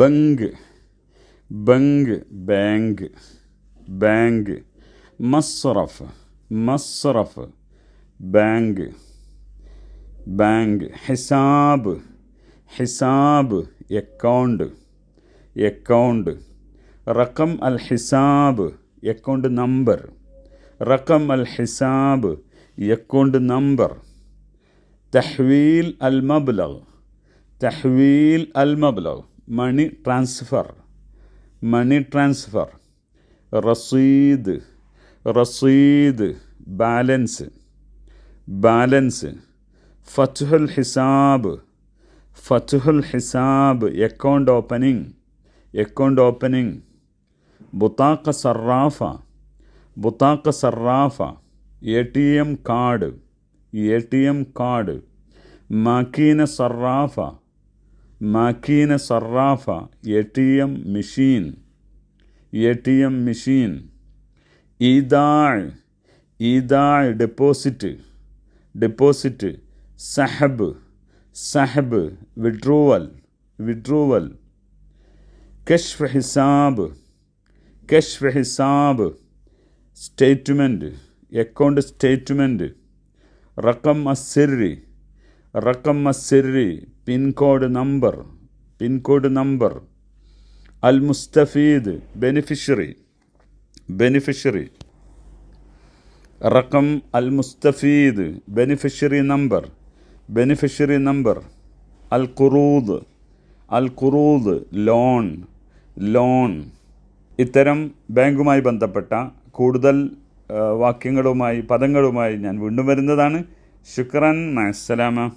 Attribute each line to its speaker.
Speaker 1: بنج بنج بانج بانج مصرف مصرف بانج بانج حساب حساب يكوند يكوند رقم الحساب يكوند نمبر رقم الحساب يكوند نمبر تحويل المبلغ تحويل المبلغ. മബ്ലഗ് തഹ്വീൽ അൽ മബ്ലഗ് മണി transfer money transfer റസീദ് റസീദ് balance balance ഫത്തുഹുൽ ഹിസാബ് ഫത്തുഹുൽ ഹിസാബ് അക്കൗണ്ട് ഓപ്പനിങ് അക്കൗണ്ട് ഓപ്പനിങ് ബുത്താക്ക സറാഫ ബുത്താക്ക Sarafa A T M card A T M card മാക്കീന സറാഫ മാക്കീന Sarafa A T M machine A T M machine ഈദാഴ് ഈദാഴ് ഡെപ്പോസിറ്റ് ഡെപ്പോസിറ്റ് സഹബ് സഹബ് വിഡ്രൂവൽ വിഡ്രൂവൽ കഷ്ഫ് ഹിസാബ് കഷ്ഫ് ഹിസാബ് സ്റ്റേറ്റ്മെന്റ് അക്കൗണ്ട് സ്റ്റേറ്റ്മെന്റ് റക്കം അസിറി റക്കം Siri pin code number pin code number. അൽ മുസ്തഫീദ് ബെനിഫിഷ്യറി ബെനിഫിഷ്യറി. റക്കം അൽ മുസ്തഫീദ് ബെനിഫിഷ്യറി നമ്പർ ബെനിഫിഷ്യറി നമ്പർ. അൽ ഖുറൂദ് അൽ ഖുറൂദ് ലോൺ ലോൺ. ഇത്തരം ബാങ്കുമായി ബന്ധപ്പെട്ട കൂടുതൽ വാക്യങ്ങളുമായി പദങ്ങളുമായി ഞാൻ വീണ്ടും വരുന്നതാണ്. ശുക്രൻ അസ്സലാമ